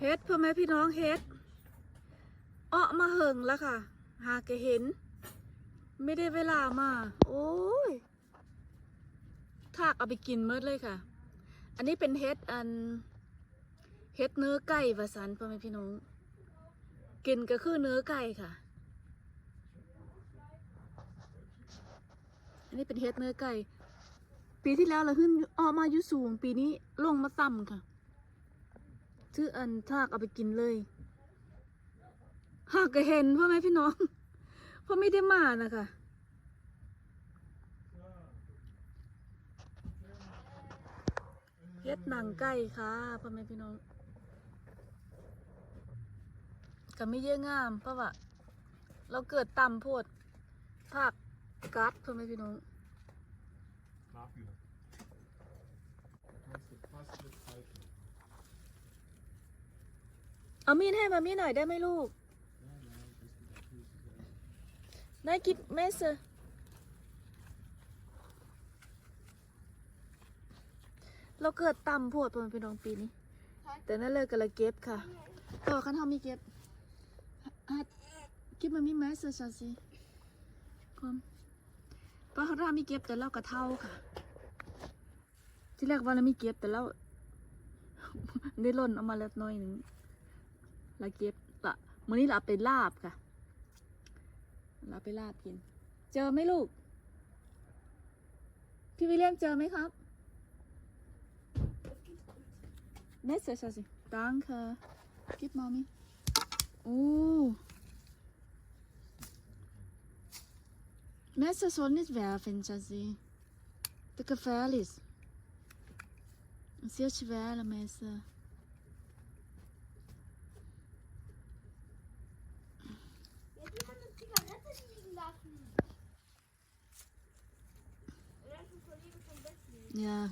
เฮ็ดพ่อแม่พี่น้องเฮ็ดเอ้อมาเหิงแล้วค่ะ หากเห็น ไม่ได้เวลามา โอ้ยทากเอาไปกินเมดเลยค่ะ อันนี้เป็นเฮ็ดอันเฮ็ดเนื้อไก่วาสันพ่อแม่พี่น้อง กินก็คือเนื้อไก่ค่ะ อันนี้เป็นเฮ็ดเนื้อไก่ ปีที่แล้วเราขึ้นออกมาอยู่สูง ปีนี้ลงมาต่ำค่ะ ชื่ออันทากเอาไปกินเลยหากก็เห็นพ่อแม่พี่น้องเพราะไม่ได้มานะคะเฮ็ดหนังไก่ค่ะพ่อแม่พี่น้องก็ไม่เยอะงามเพราะว่าเราเกิดต่ำโพดภาคกัดพ่อแม่พี่น้อง เอามีดให้มามีหน่อยได้ไหมลูกได้กินเมสเซอร์เราเกิดต่ำโพดพ่อแม่พี่น้องปีนี้ แต่นั่นเลยก็เลยเก็บค่ะต่อคันทามีเก็บฮัดเก็บมามีแมสเซอร์ชาซีคอมป้าเขามีเก็บแต่เรากระเท่าค่ะ ที่แรกว่าเรามีเก็บแต่เราได้ล่นเอามาแล้วน้อยหนึ่ง ล้วเก็บละมื้อนี้เราไปลาบค่ะ เราไปลาบกิน เจอไหมลูก พี่วิลเลียมเจอไหมครับเนสเซอร์สิดังค่ะกิฟต์มอมมี่อู้ Mensen zullen niet werven, Jazzy. De gevaarlijk. Zeer schwere.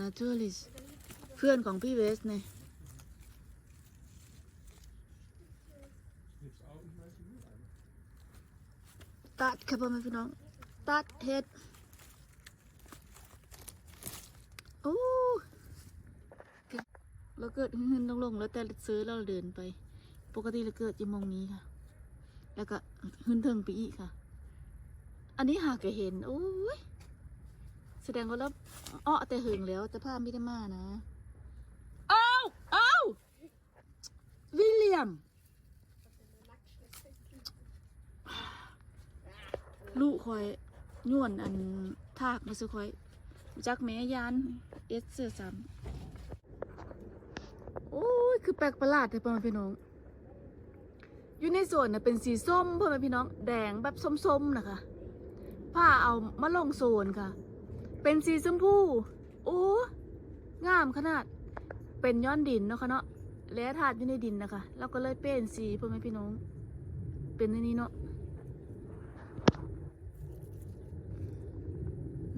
Wesley. Ja, natürlich. เพื่อนของพี่เวสเนี่ยตัดค่ะพ่อแม่พี่น้อง ตัดเห็ดโอ้เราเกิดหึนๆลงๆแล้วแต่ซื้อเราเดินไป ปกติเราเกิดจีโมงนี้ค่ะ แล้วก็หึ่นเทิงไปอีกค่ะ อันนี้หากเห็น โอ้ย ดงว่าเราอ้อแต่หึงแล้วแต่ภาพไม่ได้มานะเอ้าเอ้าวิลเลียม ลูกคอยย่วนอันทากมาซื้อคอยรู้จักแม่ยานเอสเสือสามโอ้ย คือแปลกประหลาดเลยพ่อแม่พี่น้อง อยู่ในสวนน่ะเป็นสีส้มพ่อแม่พี่น้อง แดงแบบส้มๆนะคะผ้าเอามาลงโซนค่ะ เป็นสีชมพู โอ้ งามขนาด เป็นย้อนดินเนาะค่ะเนาะ และถาดอยู่ในดินนะคะแล้วก็เลยเป็นสีพ่อแม่พี่น้อง เป็นในนี้เนาะ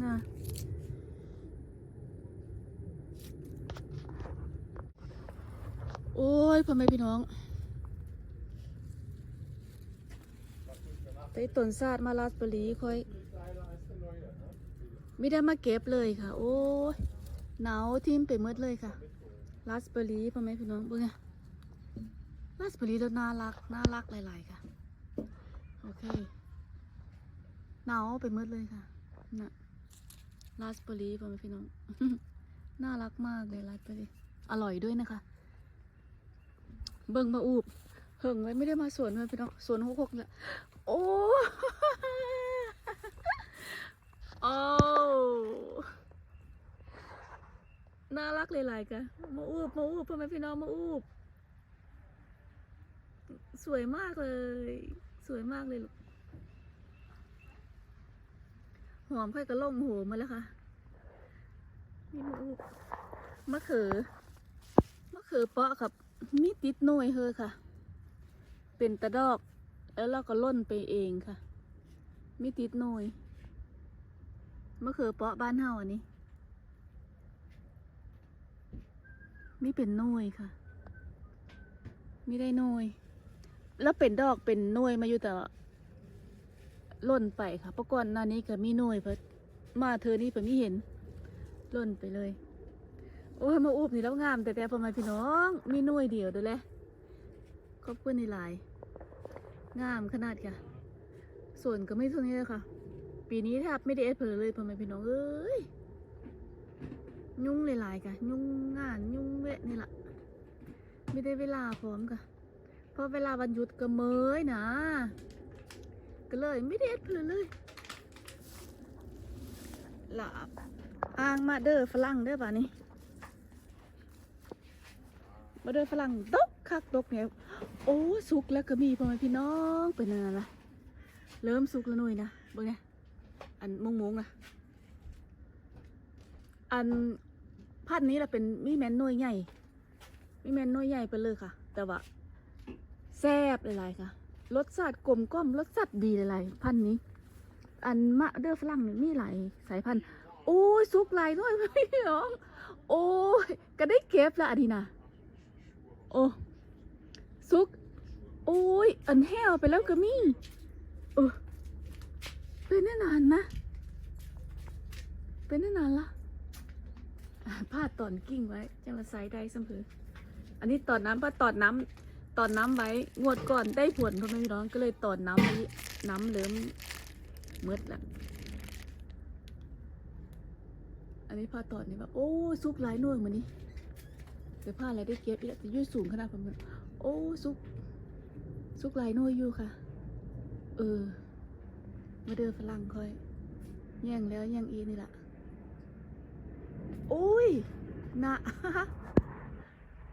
นะโอ้ยพ่อแม่พี่น้องไปต้นซาดมาลาสเบอรีค่อย ไม่ได้มาเก็บเลยค่ะ โอ้ยหนาวทิ่มไปหมดเลยค่ะลาสเบอร์รี่พ่อแม่พี่น้องเบิ่งไงลาสเบอรีแล้วน่ารักน่ารักหลาย ๆ ค่ะ โอเคหนาวไปหมดเลยค่ะน่ะราสเบอร์รี่พ่อแม่พี่น้อง น่ารักมากเลยราสเบอร์รี่อร่อยด้วยนะคะ เบิ่งมาอูบเหิงไว้ไม่ได้มาสวนเลยพี่น้องสวนหกหกเนี่ยโอ้ โอ้น่ารักหลายๆกันมาอูบมาอูบพ่อแม่พี่น้องมาอูบสวยมากเลย สวยมากเลยลูกหอมค่อยกระล่มโหมาแล้วค่ะนี่มะอูมะเขือมะเขือเปาะครับมีติดหน่วยเฮอค่ะ เป็นตะดอก แล้วเราก็ล่นไปเองค่ะ มีติดหน่วย มะเขือเปาะบ้านเฮาอันนี้มีเป็นน่วยค่ะมีได้น่วยแล้วเป็นดอกเป็นน่วยมาอยู่แต่ล่นไปค่ะประก่อนหน้านี้ก็มีน่วยเพิ่มาเธอนี่เพิ่นไม่เห็นล่นไปเลย โอ้ยมาอูบนี่แล้วงาม แต่แต่พอมาพี่น้อง มีน่วยเดียวเด้อแลขอบคุณในหลาย งามขนาดค่ะ ส่วนก็ไม่เท่านี้เลยค่ะ ปีนี้แทบไม่ได้เอดเพลเลยพ่อแม่พี่น้องเอ้ยยุ่งหลายๆค่ะยุ่งงานยุ่งเวะนี่แหละไม่ได้เวลาพร้อมค่ะเพราะเวลาวันหยุดก็เมยนะ ก็เลยไม่ได้เอดเพลเลยหลับอ้างมาเด้อฝรั่งเด้อป่านี้มาเดินฝรั่งดกคักดกเนี่ยโอ้สุกแล้วก็มีพ่อแม่พี่น้องเป็นอะไรล่ะเริ่มสุกแล้วหน่อยนะเบิ่งไง อันมงมงนะอันพันธุ์นี้เราเป็นมีแมนน่วยใหญ่มีแมนน่วยใหญ่ไปเลยค่ะ แต่ว่าแซ่บหลายๆค่ะรสชาติกลมกล่อมรสชาติดีหลายๆพันธุ์นี้ อันมะเดอร์ฝรั่งนี่มีหลายสายพันธุ์โอ้ยสุกหลายหน่อยพี่น้อง โอ้ยก็ได้เก็บละอันนี้นะโอ้ซุก โอ้ยอันแห้วไปแล้วก็มีเออ เป็นได้นานนะ เป็นได้นานละผ้าตอนกิ้งไว้จะมาใส่ได้เสมออันนี้ตอนน้ำผ้าตอนน้ำตอนน้ำไว้งวดก่อนได้ผลพ่อแม่พี่น้องก็เลยตอนน้ำไว้น้ำเหลิมมืดละอันนี้ผ้าตอนนี่ว่าโอ้ซุกหลายน่วยเหมือนนี้เสื้อผ้าอะไรได้เก็บอีกแล้วแต่ยืดสูงขนาดผมนโอ้ซุกซุกหลายน่วยอยู่ค่ะ เออ มาเดินฝรั่งคอย แย่งแล้วแย่งอีกนี่แหละโอ้ยหนะ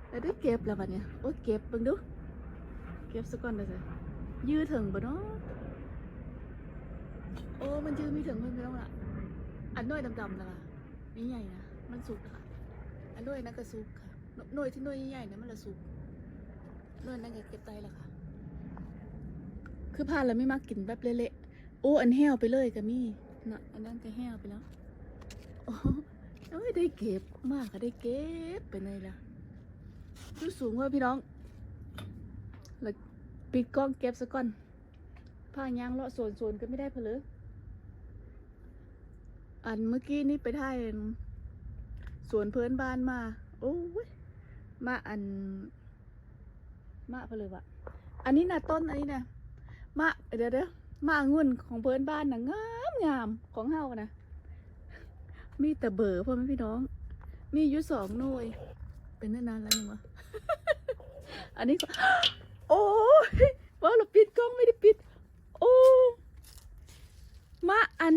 แล้วได้เก็บแล้วบัดเนี้ยโอ้ยเก็บเบิ่งดู เก็บสักก่อนได้เลยยืดถึงบ่เนาะโอ้มันยืดไม่ถึงเพิ่นไม่ต้องละอันน้อยดำๆนะล่ะนี่ใหญ่นะมันสุกค่ะอันน้อยนั่นก็สุกค่ะหน่วยที่หน่วยใหญ่ๆเนี่ยมันละสุกหน่วยนั่นก็เก็บได้ละค่ะ คือพานแล้วไม่มักกินแบบเละๆ โอ้อันแห้วไปเลยก็มีน่ะอันนั้นก็แห้วไปแล้วโอ้เอ้ยได้เก็บมากก็ได้เก็บไปเลยล่ะดูสูงว่าพี่น้องแล้วปิดกล้องเก็บซะก่อนผ้ายางเลาะโซนๆก็ไม่ได้เพนเลยอันเมื่อกี้นี่ไปถ่ายสวนเพื่อนบ้านมา โอ้ยมาอัน มาเพนเลยวะอันนี้นะต้นอันนี้นะมาเดี๋ยวเดี๋ยว มาองุ่นของเพื่อนบ้านนะงามงามของเฮานะมีแต่เบอร์พ่อแม่พี่น้อง มีอยู่สองหน่วย เป็นนานๆแล้วยังวะอันนี้ โอ้ยว่าเราปิดกล้องไม่ได้ปิด โอ้มาอัน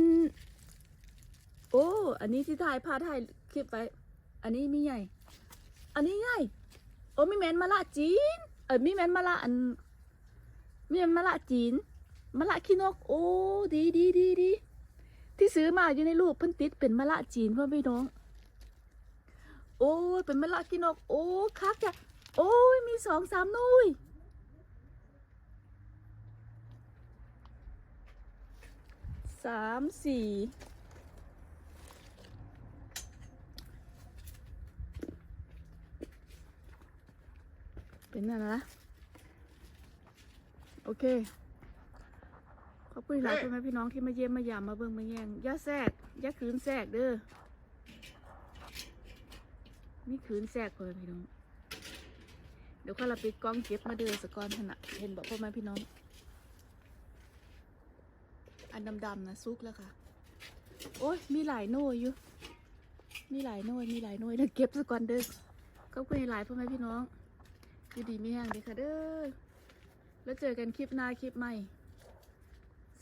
โอ้อันนี้ที่ถ่ายพาถ่ายคลิปไว้อันนี้มีใหญ่ อันนี้ใหญ่โอ้มีแมนมะละจีน เออมีแมนมะละอันมีแมนมะละจีน มะละขี้นก โอ้ ดีดีดีดีที่ซื้อมาอยู่ในรูปเพิ่นติดเป็นมะละจีนพ่อพี่น้อง โอ้ยเป็นมะละขี้นก โอ้คักจ้ะโอ้ยมีสองสามนุยสามสี่เป็นนั่นละโอเค ขอบคุณหลายพ่อแม่พี่น้องที่มาเยี่ยมมายามมาเบิ่งมาแย่งอย่าแทรกอย่าขืนแทรกเด้อมีขืนแทรกพ่อแม่พี่น้อง เดี๋ยวข้าเราปิดกล้องเก็บมาเดือสกอนขณะเห็นบอกพ่อแม่พี่น้อง อันดำๆนะซุกแล้วค่ะ โอ้ยมีหลายโน่ยอยู่ มีหลายโน่ยมีหลายโน่ยเดี๋ยวเก็บสกอนเด้อขอบคุณหลายพ่อแม่พี่น้องอยู่ดีมีแห้งเด้อค่ะเด้อ แล้วเจอกันคลิปหน้าคลิปใหม่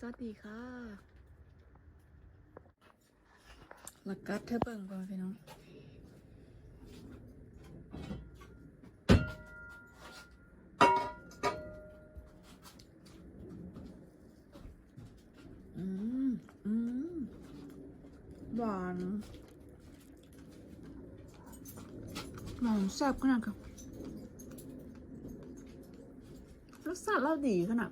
สวัสดีค่ะหลักกัดเธอเบิ่งพ่อแม่พี่น้องอืมอืมหวานหวานแซ่บขนาดกับรสชาติเราดีขนาด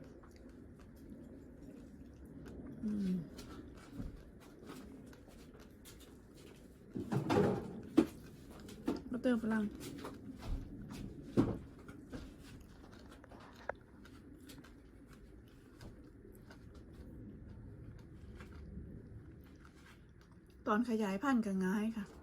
อืมมาเติมพลังตอนขยายพันธุ์ก็ง่ายค่ะ